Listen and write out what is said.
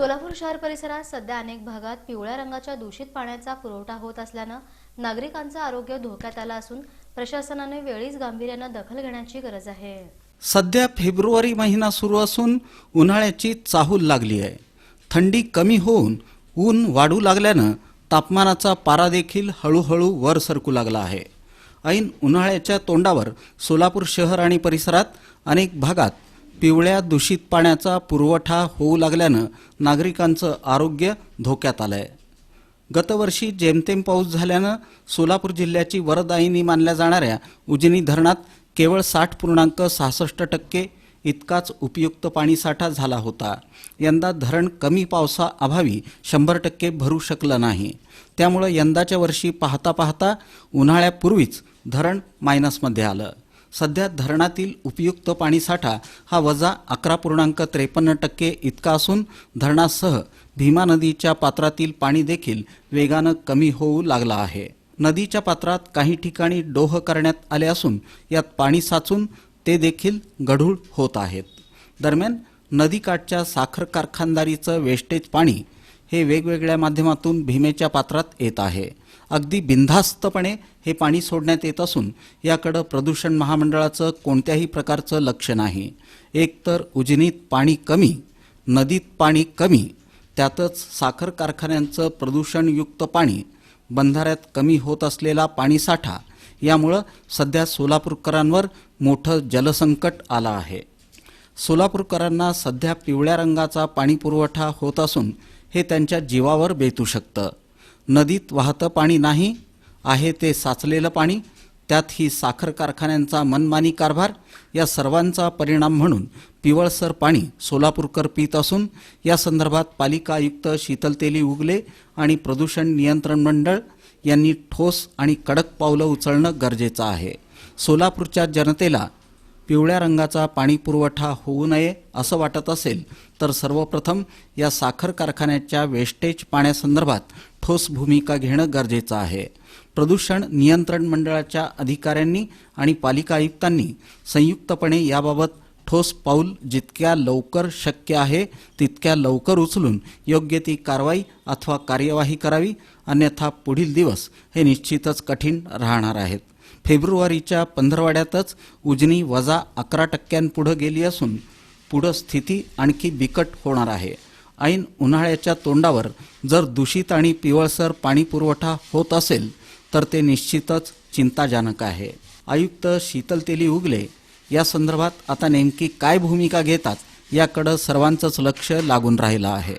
सोलापूर शहर परिसरात सध्या अनेक भागात पिवळ्या रंगाच्या दूषित पाण्याचा पुरवठा होत असल्यानं नागरिकांचं आरोग्य धोक्यात आलं असून प्रशासनाने वेळीच गांभीर्यानं दखल घेण्याची गरज आहे. सध्या फेब्रुवारी महिना सुरू असून उन्हाळ्याची चाहूल लागली आहे. थंडी कमी होऊन ऊन वाढू लागल्यानं तापमानाचा पारा देखील हळूहळू वर सरकू लागला आहे. ऐन उन्हाळ्याच्या तोंडावर सोलापूर शहर आणि परिसरात अनेक भागात पिवळ्या दूषित पाण्याचा पुरवठा होऊ लागल्यानं नागरिकांचं आरोग्य धोक्यात आलं आहे गतवर्षी जेमतेम पाऊस झाल्यानं सोलापूर जिल्ह्याची वरदायिनी मानल्या जाणाऱ्या उजनी धरणात केवळ साठ पूर्णांक सहासष्ट टक्के इतकाच उपयुक्त पाणीसाठा झाला होता. यंदा धरण कमी पावसाअभावी शंभर टक्के भरू शकलं नाही. त्यामुळं यंदाच्या वर्षी पाहता पाहता उन्हाळ्यापूर्वीच धरण मायनसमध्ये आलं. सध्या धरणातील उपयुक्त पाणीसाठा हा वजा अकरा पूर्णांक त्रेपन्न टक्के इतका असून धरणासह भीमा नदीच्या पात्रातील पाणी देखील वेगानं कमी होऊ लागला आहे. नदीच्या पात्रात काही ठिकाणी डोह करण्यात आले असून यात पाणी साचून ते देखील गढूळ होत आहेत. दरम्यान नदीकाठच्या साखर कारखानदारीचं वेस्टेज पाणी हे वेगवेगळ्या माध्यमातून भीमेच्या पात्रात येत आहे. अगदी बिनधास्तपणे हे पाणी सोडण्यात येत असून याकडं प्रदूषण महामंडळाचं कोणत्याही प्रकारचं लक्ष नाही. एकतर उजनीत पाणी कमी नदीत पाणी कमी त्यातच साखर कारखान्यांचं प्रदूषणयुक्त पाणी बंधाऱ्यात कमी होत असलेला पाणीसाठा यामुळं सध्या सोलापूरकरांवर मोठं जलसंकट आलं आहे. सोलापूरकरांना सध्या पिवळ्या रंगाचा पाणीपुरवठा होत असून हे त्यांच्या जीवावर बेतू शकतं. नदीत वाहतं पाणी नाही आहे ते साचलेलं पाणी त्यात ही साखर कारखान्यांचा मनमानी कारभार या सर्वांचा परिणाम म्हणून पिवळसर पाणी सोलापूरकर पित असून या संदर्भात पालिका आयुक्त शीतल तेली उगले आणि प्रदूषण नियंत्रण मंडळ यांनी ठोस आणि कडक पावलं उचलणं गरजेचं आहे. सोलापूरच्या जनतेला पिवळ्या रंगाचा पाणी पुरवठा होऊ नये असं वाटत असेल तर सर्वप्रथम या साखर कारखान्याच्या वेस्टेज पाण्यासंदर्भात ठोस भूमिका घेणं गरजेचं आहे. प्रदूषण नियंत्रण मंडळाच्या अधिकाऱ्यांनी आणि पालिका आयुक्तांनी संयुक्तपणे याबाबत ठोस पाऊल जितक्या लवकर शक्य आहे तितक्या लवकर उचलून योग्य ती कारवाई अथवा कार्यवाही करावी. अन्यथा पुढील दिवस हे निश्चितच कठीण राहणार आहेत. फेब्रुवारीच्या पंधरवाड्यातच उजनी वजा अकरा टक्क्यांपुढं गेली असून पुढं स्थिती आणखी बिकट होणार आहे. ऐन उन्हाळ्याच्या तोंडावर जर दूषित आणि पिवळसर पाणी पुरवठा होत असेल तर ते निश्चितच चिंताजनक आहे. आयुक्त शीतल तेली उगले या संदर्भात आता नेमकी काय भूमिका घेतात याकडं सर्वांचंच लक्ष लागून राहिलं आहे.